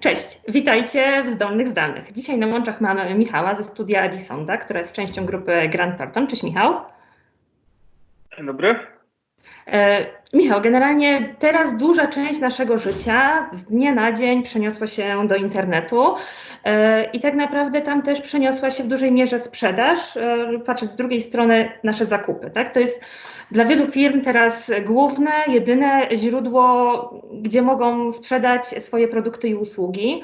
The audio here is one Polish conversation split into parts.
Cześć, witajcie w Zdolnych Zdalnych. Dzisiaj na łączach mamy Michała ze studia Edisonda, która jest częścią grupy Grant Thornton. Cześć Michał. Dzień dobry. E, Michał, generalnie teraz duża część naszego życia z dnia na dzień przeniosła się do internetu e, i tak naprawdę tam też przeniosła się w dużej mierze sprzedaż, e, patrząc z drugiej strony nasze zakupy. Tak? To jest dla wielu firm teraz główne, jedyne źródło, gdzie mogą sprzedać swoje produkty i usługi.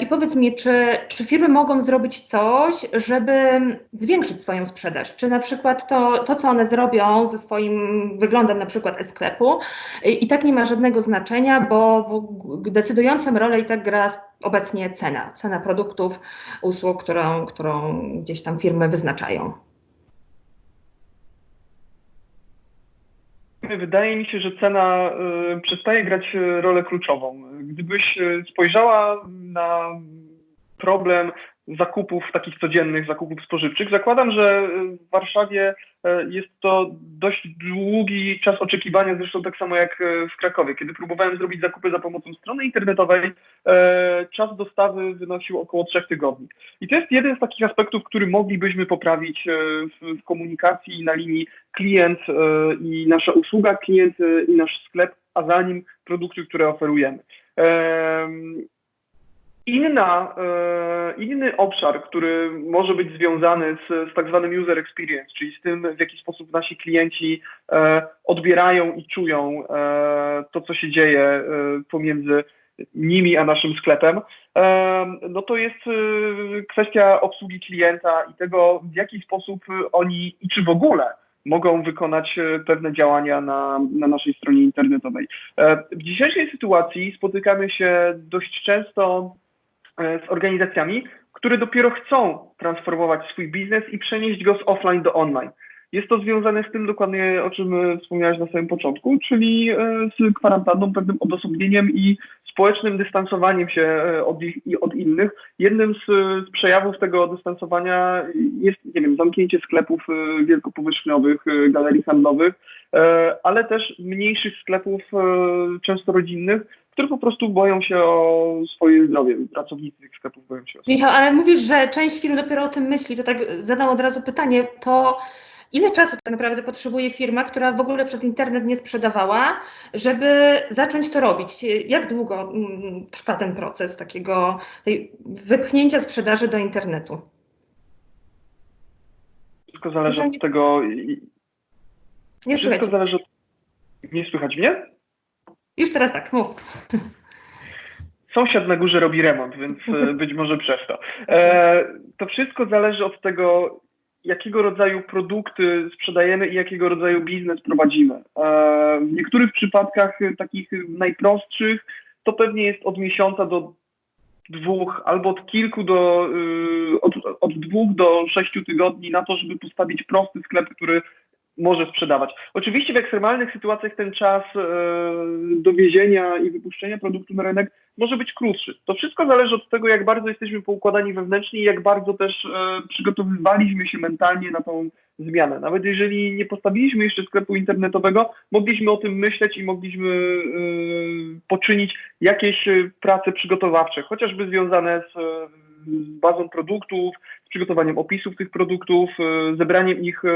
I powiedz mi, czy, czy firmy mogą zrobić coś, żeby zwiększyć swoją sprzedaż? Czy na przykład to, to, co one zrobią ze swoim wyglądem na przykład e-sklepu i tak nie ma żadnego znaczenia, bo decydującą rolę i tak gra obecnie cena, cena produktów, usług, którą, którą gdzieś tam firmy wyznaczają. Wydaje mi się, że cena y, przestaje grać rolę kluczową. Gdybyś y, spojrzała na problem zakupów takich codziennych, zakupów spożywczych. Zakładam, że w Warszawie e, jest to dość długi czas oczekiwania, zresztą tak samo jak e, w Krakowie. Kiedy próbowałem zrobić zakupy za pomocą strony internetowej, czas dostawy wynosił około trzech tygodni. I to jest jeden z takich aspektów, który moglibyśmy poprawić w komunikacji na linii klient i nasza usługa, klient i nasz sklep, a za nim produkty, które oferujemy. Inna, e, inny obszar, który może być związany z, z tak zwanym user experience, czyli z tym, w jaki sposób nasi klienci e, odbierają i czują e, to, co się dzieje pomiędzy nimi a naszym sklepem, no to jest kwestia obsługi klienta i tego, w jaki sposób oni i czy w ogóle mogą wykonać pewne działania na, na naszej stronie internetowej. W dzisiejszej sytuacji spotykamy się dość często z organizacjami, które dopiero chcą transformować swój biznes i przenieść go z offline do online. Jest to związane z tym dokładnie, o czym wspomniałeś na samym początku, czyli e, z kwarantanną, pewnym odosobnieniem i społecznym dystansowaniem się e, od, od innych. Jednym z, z, przejawów tego dystansowania jest, nie wiem, zamknięcie sklepów wielkopowierzchniowych, galerii handlowych, ale też mniejszych sklepów, często rodzinnych, które po prostu boją się o swoje zdrowie. Pracownicy tych sklepów boją się o swoje Michał, ale mówisz, że część firm dopiero o tym myśli, to tak zadam od razu pytanie, to ile czasu tak naprawdę potrzebuje firma, która w ogóle przez internet nie sprzedawała, żeby zacząć to robić? Jak długo mm, trwa ten proces takiego wypchnięcia sprzedaży do internetu? Wszystko zależy od tego. Nie Wszystko zależy od... Nie słychać mnie? Już teraz tak, mów. Sąsiad na górze robi remont, więc e, być może przez to. E, to wszystko zależy od tego, jakiego rodzaju produkty sprzedajemy i jakiego rodzaju biznes prowadzimy. E, w niektórych przypadkach takich najprostszych to pewnie jest od miesiąca do dwóch, albo od kilku do, od, od dwóch do sześciu tygodni na to, żeby postawić prosty sklep, który może sprzedawać. Oczywiście w ekstremalnych sytuacjach ten czas e, dowiezienia i wypuszczenia produktu na rynek może być krótszy. To wszystko zależy od tego, jak bardzo jesteśmy poukładani wewnętrznie i jak bardzo też e, przygotowywaliśmy się mentalnie na tą zmianę. Nawet jeżeli nie postawiliśmy jeszcze sklepu internetowego, mogliśmy o tym myśleć i mogliśmy e, poczynić jakieś prace przygotowawcze, chociażby związane z bazą produktów, przygotowaniem opisów tych produktów, e, zebraniem ich e,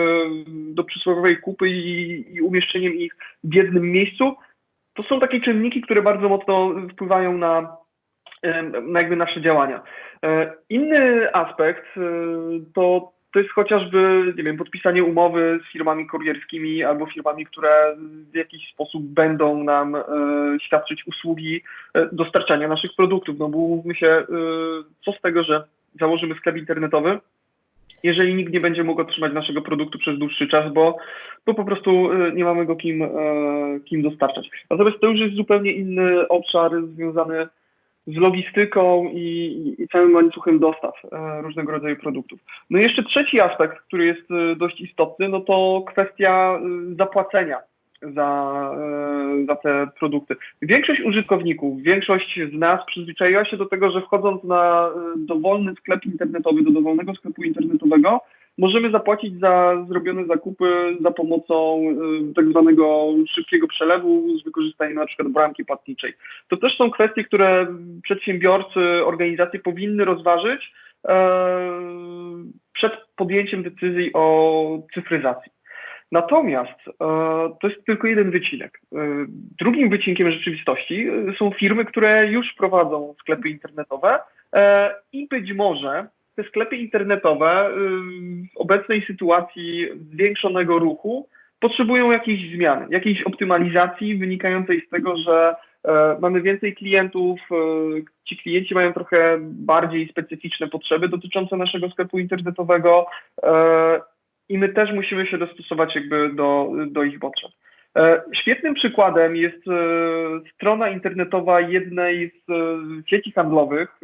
do przysłowiowej kupy i, i umieszczeniem ich w jednym miejscu. To są takie czynniki, które bardzo mocno wpływają na, e, na jakby nasze działania. Inny aspekt to to jest chociażby, nie wiem, podpisanie umowy z firmami kurierskimi albo firmami, które w jakiś sposób będą nam świadczyć usługi dostarczania naszych produktów. No bo mówmy się, co z tego, że założymy sklep internetowy, jeżeli nikt nie będzie mógł otrzymać naszego produktu przez dłuższy czas, bo, bo po prostu e, nie mamy go kim, e, kim dostarczać. Natomiast to już jest zupełnie inny obszar związany z logistyką i, i, całym łańcuchem dostaw e, różnego rodzaju produktów. No i jeszcze trzeci aspekt, który jest e, dość istotny, no to kwestia e, zapłacenia za, za te produkty. Większość użytkowników, większość z nas przyzwyczaiła się do tego, że wchodząc na dowolny sklep internetowy, do dowolnego sklepu internetowego, możemy zapłacić za zrobione zakupy za pomocą y, tak zwanego szybkiego przelewu z wykorzystaniem na przykład bramki płatniczej. To też są kwestie, które przedsiębiorcy, organizacje powinny rozważyć e, przed podjęciem decyzji o cyfryzacji. Natomiast e, to jest tylko jeden wycinek. E, drugim wycinkiem rzeczywistości e, są firmy, które już prowadzą sklepy internetowe i być może te sklepy internetowe w obecnej sytuacji zwiększonego ruchu potrzebują jakiejś zmiany, jakiejś optymalizacji wynikającej z tego, że mamy więcej klientów, ci klienci mają trochę bardziej specyficzne potrzeby dotyczące naszego sklepu internetowego i my też musimy się dostosować jakby do, do ich potrzeb. E, Świetnym przykładem jest e, strona internetowa jednej z e, sieci handlowych,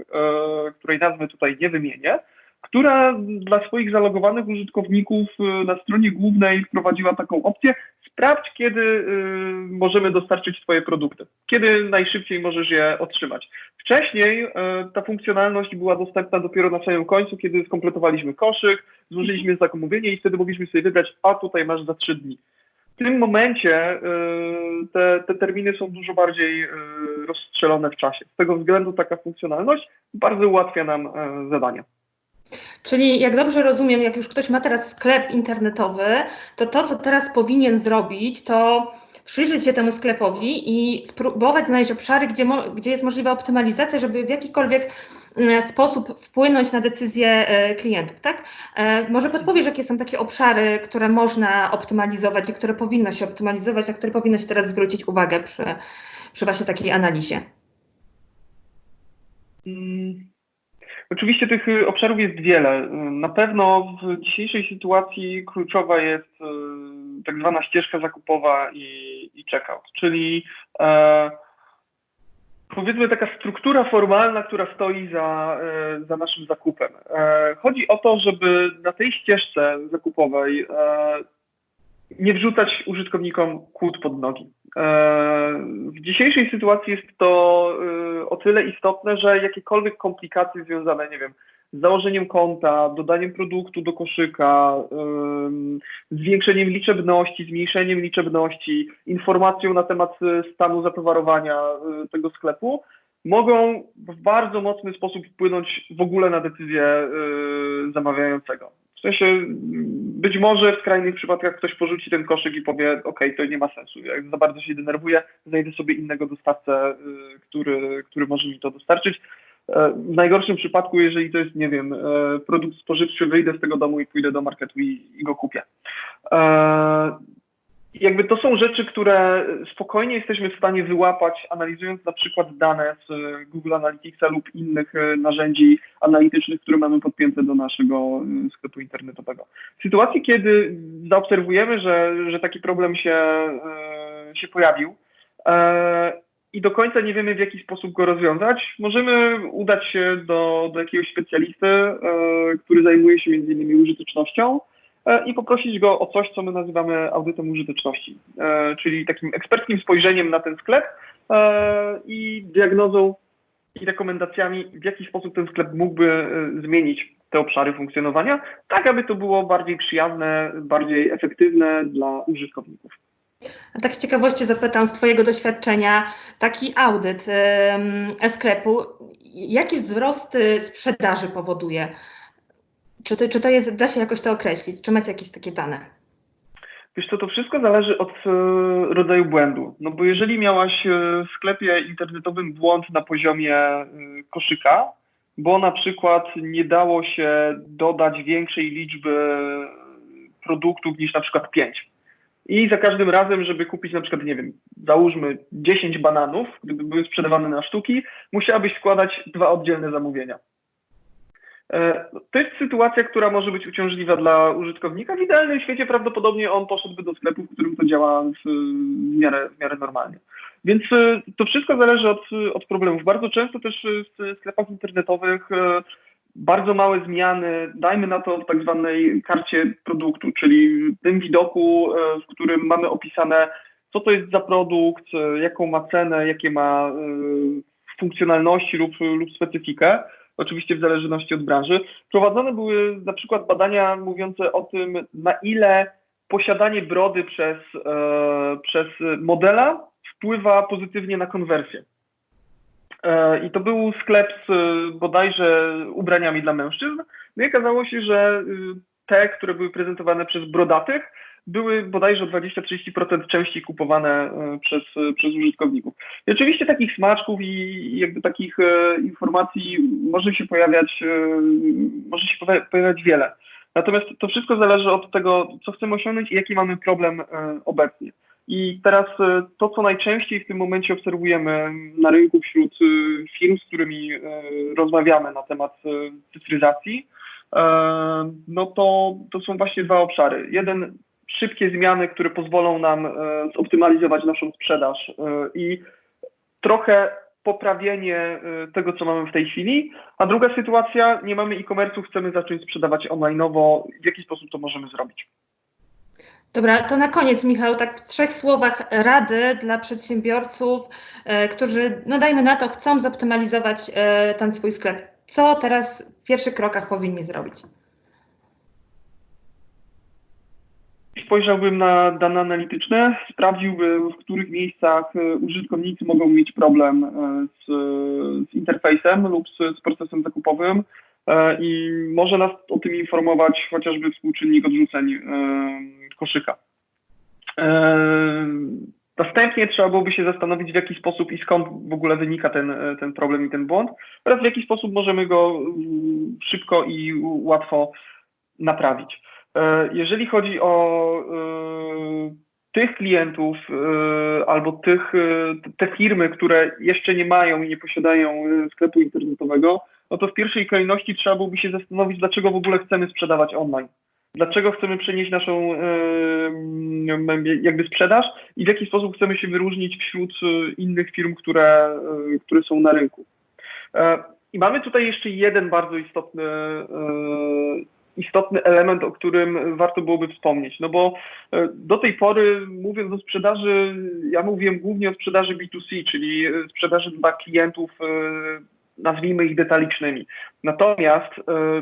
której nazwy tutaj nie wymienię, która dla swoich zalogowanych użytkowników na stronie głównej wprowadziła taką opcję: sprawdź, kiedy e, możemy dostarczyć Twoje produkty, kiedy najszybciej możesz je otrzymać. Wcześniej e, ta funkcjonalność była dostępna dopiero na samym końcu, kiedy skompletowaliśmy koszyk, złożyliśmy zamówienie i wtedy mogliśmy sobie wybrać, a tutaj masz za trzy dni. W tym momencie y, te, te terminy są dużo bardziej y, rozstrzelone w czasie. Z tego względu taka funkcjonalność bardzo ułatwia nam zadania. Czyli jak dobrze rozumiem, jak już ktoś ma teraz sklep internetowy, to to, co teraz powinien zrobić, to przyjrzeć się temu sklepowi i spróbować znaleźć obszary, gdzie, gdzie jest możliwa optymalizacja, żeby w jakikolwiek mm, sposób wpłynąć na decyzje e, klientów, tak? E, Może podpowiesz, jakie są takie obszary, które można optymalizować i które powinno się optymalizować, na które powinno się teraz zwrócić uwagę przy, przy właśnie takiej analizie? Mm, Oczywiście tych y, obszarów jest wiele. Y, Na pewno w dzisiejszej sytuacji kluczowa jest y, tak zwana ścieżka zakupowa i, i checkout, czyli e, powiedzmy taka struktura formalna, która stoi za, e, za naszym zakupem. E, chodzi o to, żeby na tej ścieżce zakupowej e, nie wrzucać użytkownikom kłód pod nogi. E, W dzisiejszej sytuacji jest to e, o tyle istotne, że jakiekolwiek komplikacje związane, nie wiem, z założeniem konta, dodaniem produktu do koszyka, em, zwiększeniem liczebności, zmniejszeniem liczebności, informacją na temat e, stanu zatowarowania tego sklepu, mogą w bardzo mocny sposób wpłynąć w ogóle na decyzję zamawiającego. W sensie, być może w skrajnych przypadkach ktoś porzuci ten koszyk i powie, ok, to nie ma sensu, jak za bardzo się denerwuję, znajdę sobie innego dostawcę, y, który, który może mi to dostarczyć. E, W najgorszym przypadku, jeżeli to jest, nie wiem, e, produkt spożywczy, wyjdę z tego domu i pójdę do marketu i, i go kupię. Jakby to są rzeczy, które spokojnie jesteśmy w stanie wyłapać, analizując na przykład dane z Google Analyticsa lub innych e, narzędzi analitycznych, które mamy podpięte do naszego e, sklepu internetowego. W sytuacji, kiedy zaobserwujemy, że, że taki problem się, e, się pojawił i do końca nie wiemy, w jaki sposób go rozwiązać, możemy udać się do, do jakiegoś specjalisty, który zajmuje się między innymi użytecznością i poprosić go o coś, co my nazywamy audytem użyteczności, e, czyli takim eksperckim spojrzeniem na ten sklep e, i diagnozą i rekomendacjami, w jaki sposób ten sklep mógłby e, zmienić te obszary funkcjonowania, tak aby to było bardziej przyjazne, bardziej efektywne dla użytkowników. A tak z ciekawości zapytam z Twojego doświadczenia, taki audyt e-sklepu, jaki wzrost y, sprzedaży powoduje? Czy to, czy to jest, da się jakoś to określić? Czy macie jakieś takie dane? Wiesz co, to wszystko zależy od e, rodzaju błędu. No bo jeżeli miałaś e, w sklepie internetowym błąd na poziomie e, koszyka, bo na przykład nie dało się dodać większej liczby produktów niż na przykład 5. I za każdym razem, żeby kupić na przykład, nie wiem, załóżmy 10 bananów, gdyby były sprzedawane na sztuki, musiałabyś składać dwa oddzielne zamówienia. E, To jest sytuacja, która może być uciążliwa dla użytkownika. W idealnym świecie prawdopodobnie on poszedłby do sklepu, w którym to działa w, miarę, w miarę normalnie. Więc e, to wszystko zależy od, od problemów. Bardzo często też w sklepach internetowych e, bardzo małe zmiany, dajmy na to w tak zwanej karcie produktu, czyli tym widoku, w którym mamy opisane, co to jest za produkt, jaką ma cenę, jakie ma funkcjonalności lub, lub specyfikę. Oczywiście w zależności od branży. Prowadzone były na przykład badania mówiące o tym, na ile posiadanie brody przez, e, przez modela wpływa pozytywnie na konwersję. E, I to był sklep z e, bodajże ubraniami dla mężczyzn. No i okazało się, że y, te, które były prezentowane przez brodatych, były bodajże o 20-30% częściej kupowane e, przez, e, przez użytkowników. I oczywiście takich smaczków i jakby takich e, informacji może się pojawiać, może się poja- pojawiać wiele. Natomiast to wszystko zależy od tego, co chcemy osiągnąć i jaki mamy problem obecnie. I teraz to, co najczęściej w tym momencie obserwujemy na rynku wśród firm, z którymi rozmawiamy na temat cyfryzacji, no to, to są właśnie dwa obszary. Jeden, szybkie zmiany, które pozwolą nam e, zoptymalizować naszą sprzedaż e, i trochę poprawienie e, tego, co mamy w tej chwili, a druga sytuacja, nie mamy e-commerce'u, chcemy zacząć sprzedawać online'owo, w jaki sposób to możemy zrobić? Dobra, to na koniec, Michał, tak w trzech słowach rady dla przedsiębiorców, którzy, no dajmy na to, chcą zoptymalizować ten swój sklep. Co teraz w pierwszych krokach powinni zrobić? Spojrzałbym na dane analityczne, sprawdziłbym, w których miejscach e, użytkownicy mogą mieć problem e, z, z interfejsem lub z, z procesem zakupowym e, i może nas o tym informować chociażby współczynnik odrzuceń koszyka. Następnie trzeba byłoby się zastanowić, w jaki sposób i skąd w ogóle wynika ten, ten problem i ten błąd oraz w jaki sposób możemy go mm, szybko i łatwo naprawić. E, Jeżeli chodzi o e, tych klientów e, albo tych, te firmy, które jeszcze nie mają i nie posiadają sklepu internetowego, no to w pierwszej kolejności trzeba byłoby się zastanowić, dlaczego w ogóle chcemy sprzedawać online. Dlaczego chcemy przenieść naszą jakby sprzedaż i w jaki sposób chcemy się wyróżnić wśród innych firm, które, które są na rynku. I mamy tutaj jeszcze jeden bardzo istotny, istotny element, o którym warto byłoby wspomnieć. No bo e, do tej pory, mówiąc o sprzedaży, ja mówiłem głównie o sprzedaży B2C, czyli e, sprzedaży dla klientów, e, nazwijmy ich detalicznymi. Natomiast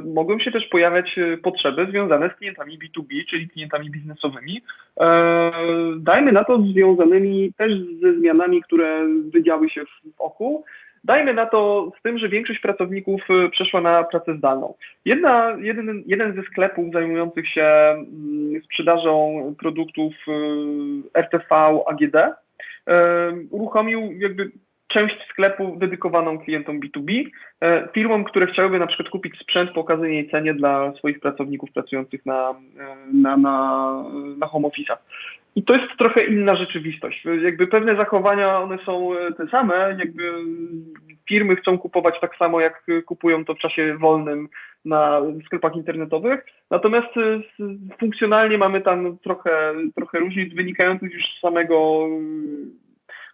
mogą się też pojawiać potrzeby związane z klientami B2B, czyli klientami biznesowymi. Dajmy na to związanymi też ze zmianami, które wydziały się wokół. Dajmy na to z tym, że większość pracowników e, przeszła na pracę zdalną. Jedna, jeden, jeden ze sklepów zajmujących się mm, sprzedażą produktów e, RTV AGD e, uruchomił jakby część sklepu dedykowaną klientom B2B, e, firmom, które chciałyby na przykład kupić sprzęt po okazyjnej cenie dla swoich pracowników pracujących na, na, na, na home office'ach. I to jest trochę inna rzeczywistość. Jakby pewne zachowania, one są e, te same, jakby firmy chcą kupować tak samo, jak kupują to w czasie wolnym na sklepach internetowych, natomiast e, funkcjonalnie mamy tam trochę, trochę różnic wynikających już z samego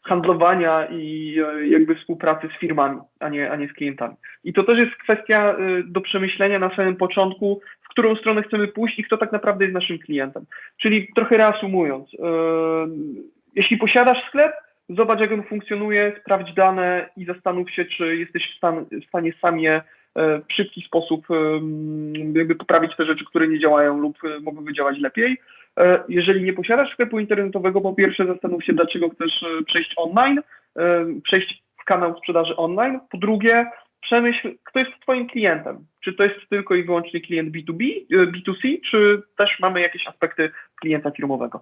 handlowania i e, jakby współpracy z firmami, a nie, a nie z klientami. I to też jest kwestia e, do przemyślenia na samym początku, w którą stronę chcemy pójść i kto tak naprawdę jest naszym klientem. Czyli trochę reasumując, e, jeśli posiadasz sklep, zobacz jak on funkcjonuje, sprawdź dane i zastanów się, czy jesteś w, stan, w stanie sam je w szybki sposób jakby poprawić te rzeczy, które nie działają lub mogłyby działać lepiej. E, Jeżeli nie posiadasz sklepu internetowego, po pierwsze zastanów się, dlaczego chcesz e, przejść online, e, przejść w kanał sprzedaży online. Po drugie, przemyśl, kto jest Twoim klientem. Czy to jest tylko i wyłącznie klient B2B, e, B2C, czy też mamy jakieś aspekty klienta firmowego?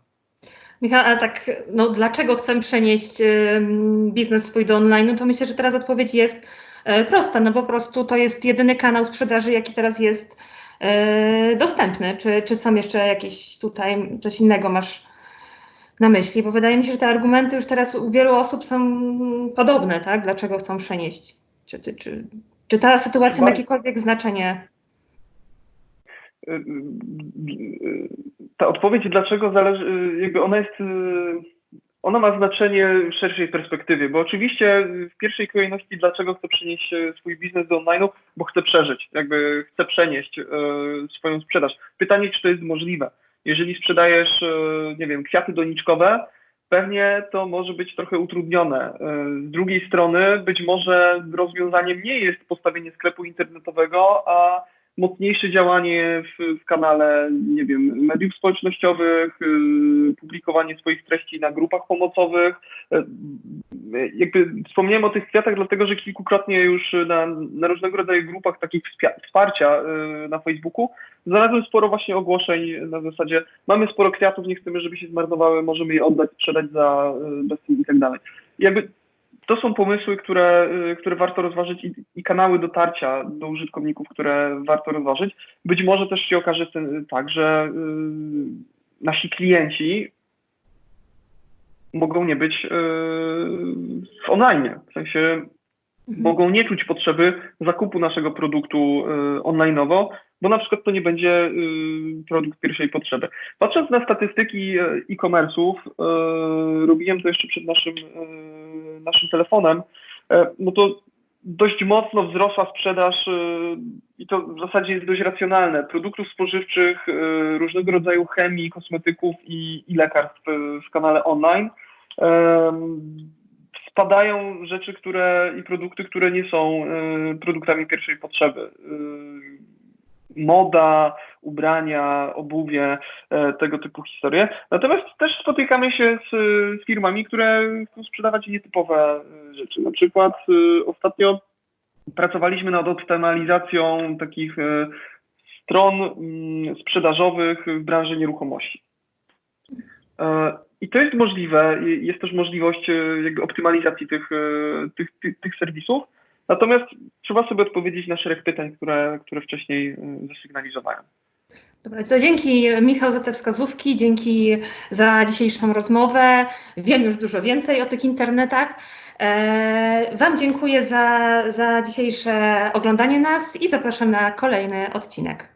Michał, ale tak, no dlaczego chcę przenieść biznes swój do online? No to myślę, że teraz odpowiedź jest prosta, no po prostu to jest jedyny kanał sprzedaży, jaki teraz jest dostępny. Czy, czy są jeszcze jakieś tutaj coś innego masz na myśli? Bo wydaje mi się, że te argumenty już teraz u wielu osób są podobne, tak? Dlaczego chcą przenieść? Czy, czy, czy, czy ta sytuacja ma jakiekolwiek znaczenie? ta odpowiedź dlaczego zależy, jakby ona jest, ona ma znaczenie w szerszej perspektywie, bo oczywiście w pierwszej kolejności dlaczego chcę przenieść swój biznes do online'u, bo chcę przeżyć, jakby chcę przenieść e, swoją sprzedaż. Pytanie, czy to jest możliwe. Jeżeli sprzedajesz, e, nie wiem, kwiaty doniczkowe, pewnie to może być trochę utrudnione. E, Z drugiej strony, być może rozwiązaniem nie jest postawienie sklepu internetowego, a mocniejsze działanie w, w kanale, nie wiem, mediów społecznościowych, y, publikowanie swoich treści na grupach pomocowych. E, Jakby wspomniałem o tych kwiatach, dlatego że kilkukrotnie już na, na różnego rodzaju grupach takich wsparcia y, na Facebooku znalazłem sporo właśnie ogłoszeń na zasadzie mamy sporo kwiatów, nie chcemy, żeby się zmarnowały, możemy je oddać, sprzedać za y, bezcen i tak dalej. Jakby to są pomysły, które, y, które warto rozważyć i, i kanały dotarcia do użytkowników, które warto rozważyć. Być może też się okaże ten, tak, że y, nasi klienci mogą nie być y, w online. W sensie Mhm. mogą nie czuć potrzeby zakupu naszego produktu y, online'owo, bo na przykład to nie będzie y, produkt pierwszej potrzeby. Patrząc na statystyki y, e-commerce'ów, y, robiłem to jeszcze przed naszym, naszym telefonem, y, no to dość mocno wzrosła sprzedaż i to w zasadzie jest dość racjonalne, produktów spożywczych, różnego rodzaju chemii, kosmetyków i, i lekarstw w kanale online. Em, spadają rzeczy, które i produkty, które nie są produktami pierwszej potrzeby. Moda, ubrania, obuwie, e, tego typu historie. Natomiast też spotykamy się z, z firmami, które chcą sprzedawać nietypowe y, rzeczy. Na przykład y, ostatnio pracowaliśmy nad optymalizacją takich stron mm, sprzedażowych w branży nieruchomości. E, I to jest możliwe, jest też możliwość e, jakby optymalizacji tych, e, tych, tych, tych serwisów. Natomiast trzeba sobie odpowiedzieć na szereg pytań, które, które wcześniej e, zasygnalizowałem. Dobra, to dzięki Michał za te wskazówki, dzięki za dzisiejszą rozmowę. Wiem już dużo więcej o tych internetach. E, Wam dziękuję za, za dzisiejsze oglądanie nas i zapraszam na kolejny odcinek.